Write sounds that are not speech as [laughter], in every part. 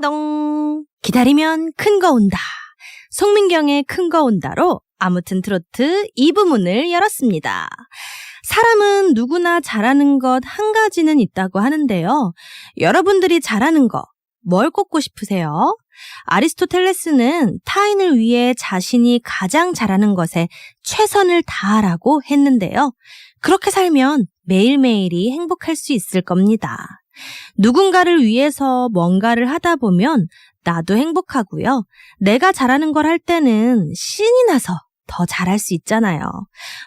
띵동. 기다리면 큰 거 온다. 송민경의 큰 거 온다로 아무튼 트로트 2부 문을 열었습니다. 사람은 누구나 잘하는 것 한 가지는 있다고 하는데요. 여러분들이 잘하는 거, 뭘 꼽고 싶으세요? 아리스토텔레스는 타인을 위해 자신이 가장 잘하는 것에 최선을 다하라고 했는데요. 그렇게 살면 매일매일이 행복할 수 있을 겁니다. 누군가를 위해서 뭔가를 하다 보면 나도 행복하고요. 내가 잘하는 걸 할 때는 신이 나서 더 잘할 수 있잖아요.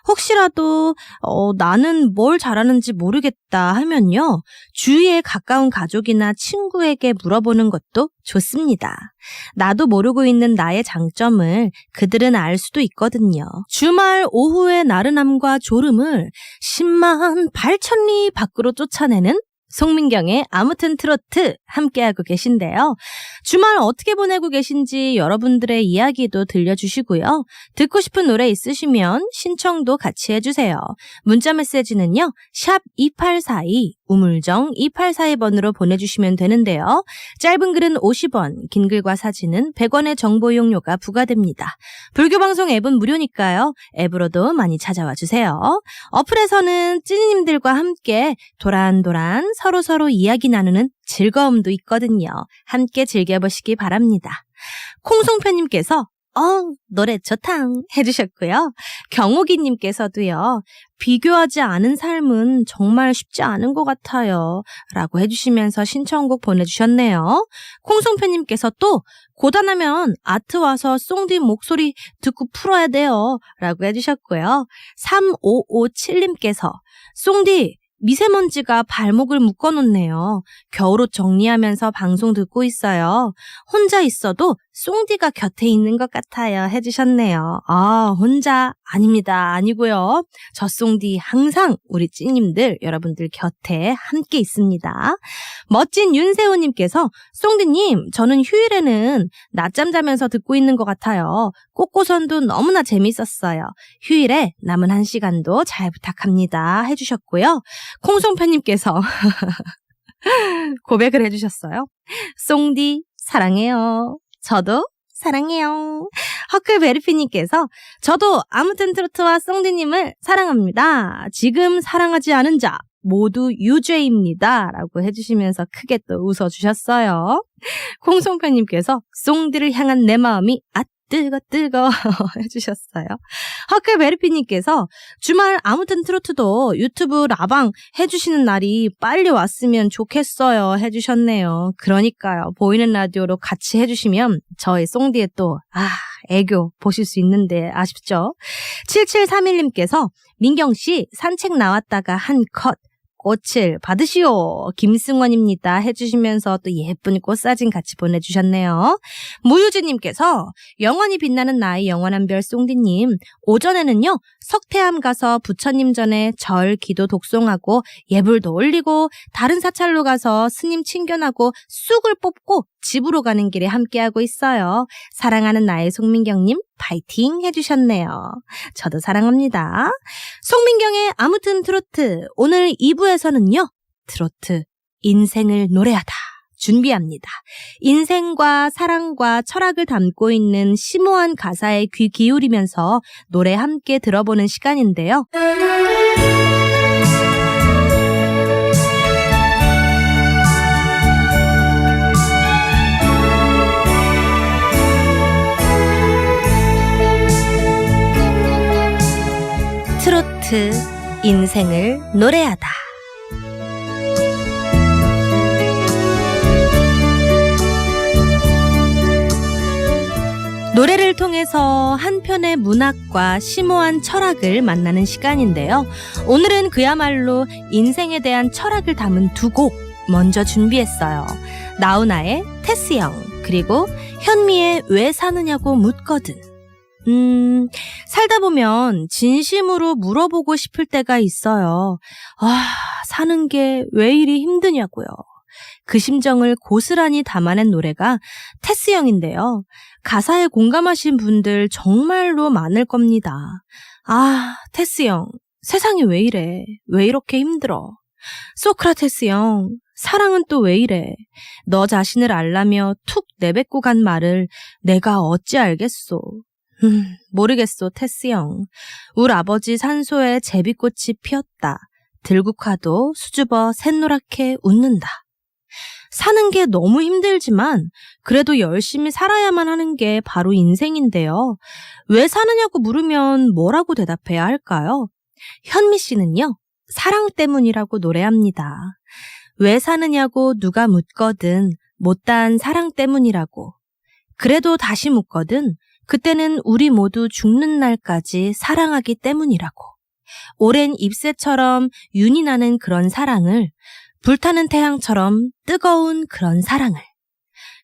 혹시라도 어, 나는 뭘 잘하는지 모르겠다 하면요. 주위에 가까운 가족이나 친구에게 물어보는 것도 좋습니다. 나도 모르고 있는 나의 장점을 그들은 알 수도 있거든요. 주말 오후의 나른함과 졸음을 10만 8천리 밖으로 쫓아내는 송민경의 아무튼 트로트 함께하고 계신데요. 주말 어떻게 보내고 계신지 여러분들의 이야기도 들려주시고요. 듣고 싶은 노래 있으시면 신청도 같이 해주세요. 문자 메시지는요. 샵 2842, 우물정 2842번으로 보내주시면 되는데요. 짧은 글은 50원, 긴 글과 사진은 100원의 정보 이용료가 부과됩니다. 불교방송 앱은 무료니까요. 앱으로도 많이 찾아와 주세요. 어플에서는 찐이님들과 함께 도란도란 서로 서로 이야기 나누는 즐거움도 있거든요. 함께 즐겨보시기 바랍니다. 콩송편님께서 어, 노래 좋당 해주셨고요. 경옥이님께서도요, 비교하지 않은 삶은 정말 쉽지 않은 것 같아요. 라고 해주시면서 신청곡 보내주셨네요. 콩송편님께서 또, 고단하면 아트 와서 송디 목소리 듣고 풀어야 돼요. 라고 해주셨고요. 3557님께서, 송디, 미세먼지가 발목을 묶어놓네요. 겨울옷 정리하면서 방송 듣고 있어요. 혼자 있어도 송디가 곁에 있는 것 같아요. 해주셨네요. 아, 혼자 아닙니다. 아니고요. 저 송디 항상 우리 찐님들 여러분들 곁에 함께 있습니다. 멋진 윤세호님께서 송디님, 저는 휴일에는 낮잠 자면서 듣고 있는 것 같아요. 꽃고선도 너무나 재밌었어요. 휴일에 남은 한 시간도 잘 부탁합니다. 해주셨고요. 콩송편님께서 [laughs] 고백을 해주셨어요. 송디 사랑해요. 저도 사랑해요. 허클베르피님께서 저도 아무튼 트로트와 송디님을 사랑합니다. 지금 사랑하지 않은 자 모두 유죄입니다. 라고 해주시면서 크게 또 웃어주셨어요. 콩송편님께서 송디를 향한 내 마음이 앗 뜨거 뜨거 [laughs] 해주셨어요. 허클베르피님께서 주말 아무튼 트로트도 유튜브 라방 해주시는 날이 빨리 왔으면 좋겠어요 해주셨네요. 그러니까요. 보이는 라디오로 같이 해주시면 저희 송디의 또 아, 애교 보실 수 있는데 아쉽죠? 7731님께서 민경씨 산책 나왔다가 한 컷 꽃을 받으시오. 김승원입니다. 해주시면서 또 예쁜 꽃사진 같이 보내주셨네요. 무유주님께서 영원히 빛나는 나의 영원한 별 송디님. 오전에는요, 석태암 가서 부처님 전에 절, 기도 독송하고 예불도 올리고 다른 사찰로 가서 스님 친견하고 쑥을 뽑고 집으로 가는 길에 함께하고 있어요. 사랑하는 나의 송민경님, 파이팅 해주셨네요. 저도 사랑합니다. 송민경의 아무튼 트로트. 오늘 2부에서는요, 트로트, 인생을 노래하다. 준비합니다. 인생과 사랑과 철학을 담고 있는 심오한 가사에 귀 기울이면서 노래 함께 들어보는 시간인데요. 트로트 인생을 노래하다. 노래를 통해서 한 편의 문학과 심오한 철학을 만나는 시간인데요. 오늘은 그야말로 인생에 대한 철학을 담은 두 곡 먼저 준비했어요. 나훈아의 테스형 그리고 현미의 왜 사느냐고 묻거든. 음, 살다 보면 진심으로 물어보고 싶을 때가 있어요. 아, 사는 게 왜 이리 힘드냐고요. 그 심정을 고스란히 담아낸 노래가 테스 형인데요. 가사에 공감하신 분들 정말로 많을 겁니다. 아, 테스 형, 세상이 왜 이래? 왜 이렇게 힘들어? 소크라테스 형, 사랑은 또 왜 이래? 너 자신을 알라며 툭 내뱉고 간 말을 내가 어찌 알겠소? 음, 모르겠소, 테스 형. 울 아버지 산소에 제비꽃이 피었다. 들국화도 수줍어 샛노랗게 웃는다. 사는 게 너무 힘들지만 그래도 열심히 살아야만 하는 게 바로 인생인데요. 왜 사느냐고 물으면 뭐라고 대답해야 할까요? 현미 씨는요, 사랑 때문이라고 노래합니다. 왜 사느냐고 누가 묻거든 못다한 사랑 때문이라고. 그래도 다시 묻거든 그때는 우리 모두 죽는 날까지 사랑하기 때문이라고. 오랜 잎새처럼 윤이 나는 그런 사랑을 불타는 태양처럼 뜨거운 그런 사랑을.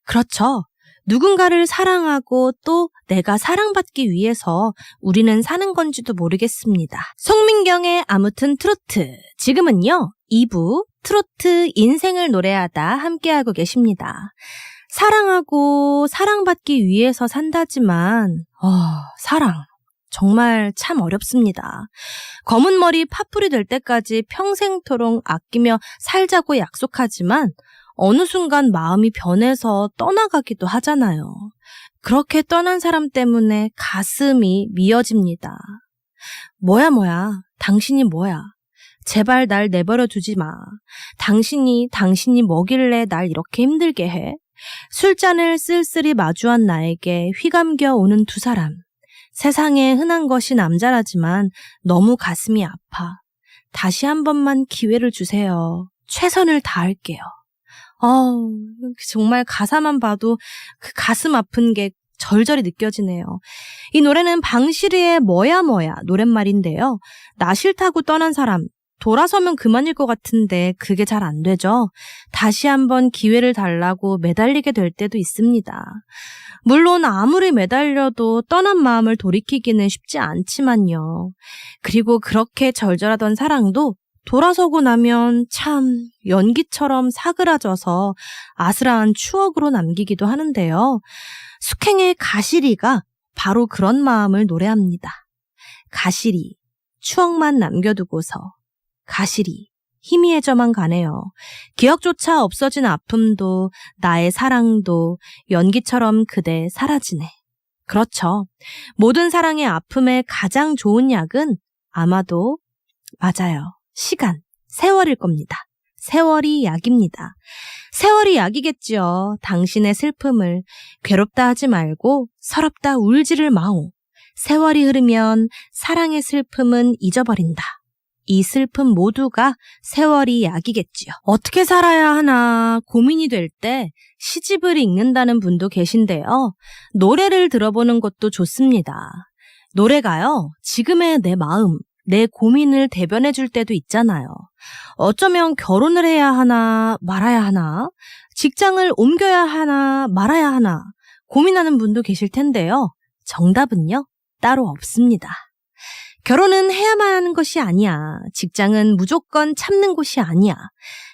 그렇죠. 누군가를 사랑하고 또 내가 사랑받기 위해서 우리는 사는 건지도 모르겠습니다. 송민경의 아무튼 트로트. 지금은요, 2부 트로트 인생을 노래하다 함께하고 계십니다. 사랑하고 사랑받기 위해서 산다지만, 어, 사랑. 정말 참 어렵습니다. 검은 머리 파풀이 될 때까지 평생토록 아끼며 살자고 약속하지만 어느 순간 마음이 변해서 떠나가기도 하잖아요. 그렇게 떠난 사람 때문에 가슴이 미어집니다. 뭐야, 뭐야. 당신이 뭐야. 제발 날 내버려 두지 마. 당신이, 당신이 뭐길래 날 이렇게 힘들게 해? 술잔을 쓸쓸히 마주한 나에게 휘감겨 오는 두 사람. 세상에 흔한 것이 남자라지만 너무 가슴이 아파. 다시 한 번만 기회를 주세요. 최선을 다할게요. 어, 정말 가사만 봐도 그 가슴 아픈 게 절절히 느껴지네요. 이 노래는 방시리의 뭐야 뭐야 노랫말인데요. 나 싫다고 떠난 사람, 돌아서면 그만일 것 같은데 그게 잘 안 되죠. 다시 한번 기회를 달라고 매달리게 될 때도 있습니다. 물론 아무리 매달려도 떠난 마음을 돌이키기는 쉽지 않지만요. 그리고 그렇게 절절하던 사랑도 돌아서고 나면 참 연기처럼 사그라져서 아슬한 추억으로 남기기도 하는데요. 숙행의 가시리가 바로 그런 마음을 노래합니다. 가시리, 추억만 남겨두고서 가시리, 희미해져만 가네요. 기억조차 없어진 아픔도 나의 사랑도 연기처럼 그대 사라지네. 그렇죠. 모든 사랑의 아픔에 가장 좋은 약은 아마도 맞아요. 시간, 세월일 겁니다. 세월이 약입니다. 세월이 약이겠지요. 당신의 슬픔을 괴롭다 하지 말고 서럽다 울지를 마오. 세월이 흐르면 사랑의 슬픔은 잊어버린다. 이 슬픔 모두가 세월이 약이겠지요. 어떻게 살아야 하나 고민이 될 때 시집을 읽는다는 분도 계신데요. 노래를 들어보는 것도 좋습니다. 노래가요, 지금의 내 마음, 내 고민을 대변해 줄 때도 있잖아요. 어쩌면 결혼을 해야 하나, 말아야 하나, 직장을 옮겨야 하나, 말아야 하나, 고민하는 분도 계실 텐데요. 정답은요, 따로 없습니다. 결혼은 해야만 하는 것이 아니야. 직장은 무조건 참는 곳이 아니야.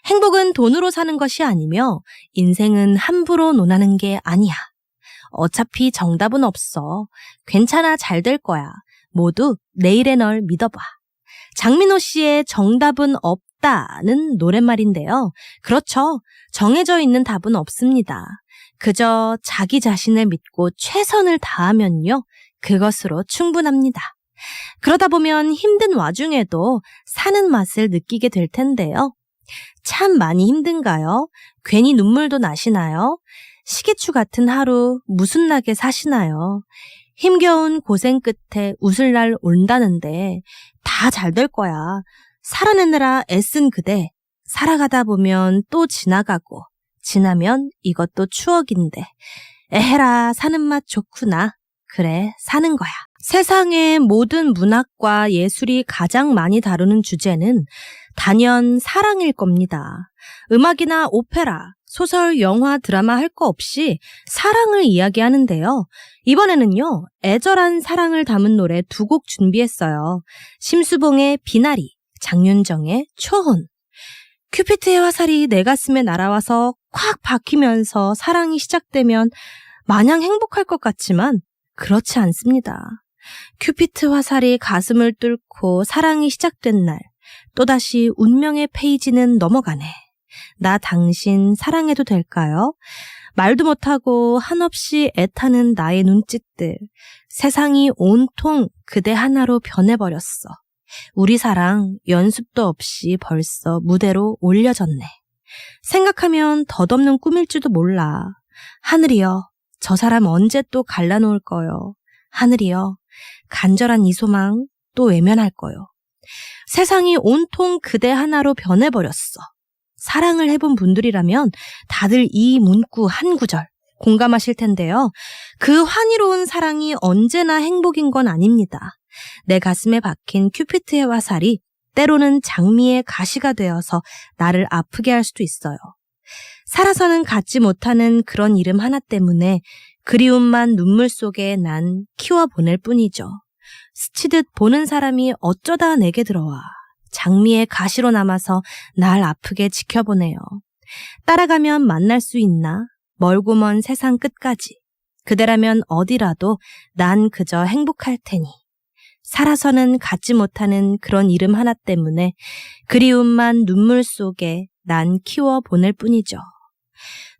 행복은 돈으로 사는 것이 아니며 인생은 함부로 논하는 게 아니야. 어차피 정답은 없어. 괜찮아 잘 될 거야. 모두 내일의 널 믿어봐. 장민호 씨의 정답은 없다는 노랫말인데요. 그렇죠. 정해져 있는 답은 없습니다. 그저 자기 자신을 믿고 최선을 다하면요. 그것으로 충분합니다. 그러다 보면 힘든 와중에도 사는 맛을 느끼게 될 텐데요. 참 많이 힘든가요? 괜히 눈물도 나시나요? 시계추 같은 하루 무슨 나게 사시나요? 힘겨운 고생 끝에 웃을 날 온다는데 다 잘 될 거야. 살아내느라 애쓴 그대 살아가다 보면 또 지나가고 지나면 이것도 추억인데 에헤라 사는 맛 좋구나. 그래 사는 거야. 세상의 모든 문학과 예술이 가장 많이 다루는 주제는 단연 사랑일 겁니다. 음악이나 오페라, 소설, 영화, 드라마 할 거 없이 사랑을 이야기하는데요. 이번에는요, 애절한 사랑을 담은 노래 두 곡 준비했어요. 심수봉의 비나리, 장윤정의 초혼. 큐피트의 화살이 내 가슴에 날아와서 콱 박히면서 사랑이 시작되면 마냥 행복할 것 같지만 그렇지 않습니다. 큐피트 화살이 가슴을 뚫고 사랑이 시작된 날, 또다시 운명의 페이지는 넘어가네. 나 당신 사랑해도 될까요? 말도 못하고 한없이 애타는 나의 눈짓들. 세상이 온통 그대 하나로 변해버렸어. 우리 사랑 연습도 없이 벌써 무대로 올려졌네. 생각하면 덧없는 꿈일지도 몰라. 하늘이여, 저 사람 언제 또 갈라놓을 거요. 하늘이여, 간절한 이 소망 또 외면할 거요. 세상이 온통 그대 하나로 변해버렸어. 사랑을 해본 분들이라면 다들 이 문구 한 구절 공감하실 텐데요. 그 환희로운 사랑이 언제나 행복인 건 아닙니다. 내 가슴에 박힌 큐피트의 화살이 때로는 장미의 가시가 되어서 나를 아프게 할 수도 있어요. 살아서는 갖지 못하는 그런 이름 하나 때문에 그리움만 눈물 속에 난 키워보낼 뿐이죠. 스치듯 보는 사람이 어쩌다 내게 들어와 장미의 가시로 남아서 날 아프게 지켜보네요. 따라가면 만날 수 있나? 멀고 먼 세상 끝까지. 그대라면 어디라도 난 그저 행복할 테니. 살아서는 갖지 못하는 그런 이름 하나 때문에 그리움만 눈물 속에 난 키워 보낼 뿐이죠.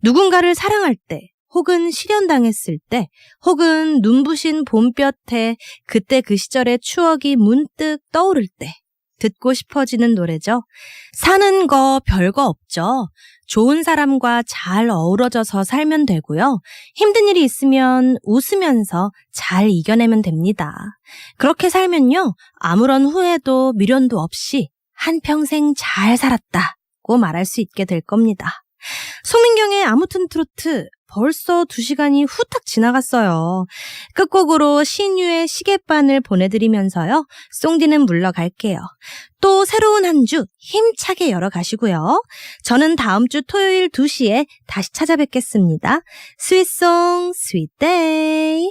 누군가를 사랑할 때, 혹은 실현당했을 때, 혹은 눈부신 봄볕에 그때 그 시절의 추억이 문득 떠오를 때, 듣고 싶어지는 노래죠. 사는 거 별거 없죠. 좋은 사람과 잘 어우러져서 살면 되고요. 힘든 일이 있으면 웃으면서 잘 이겨내면 됩니다. 그렇게 살면요. 아무런 후회도 미련도 없이 한평생 잘 살았다고 말할 수 있게 될 겁니다. 송민경의 아무튼 트로트 벌써 두 시간이 후딱 지나갔어요. 끝곡으로 신유의 시계바늘 보내드리면서요. 송디는 물러갈게요. 또 새로운 한 주 힘차게 열어가시고요. 저는 다음 주 토요일 2시에 다시 찾아뵙겠습니다. 스윗송 스윗데이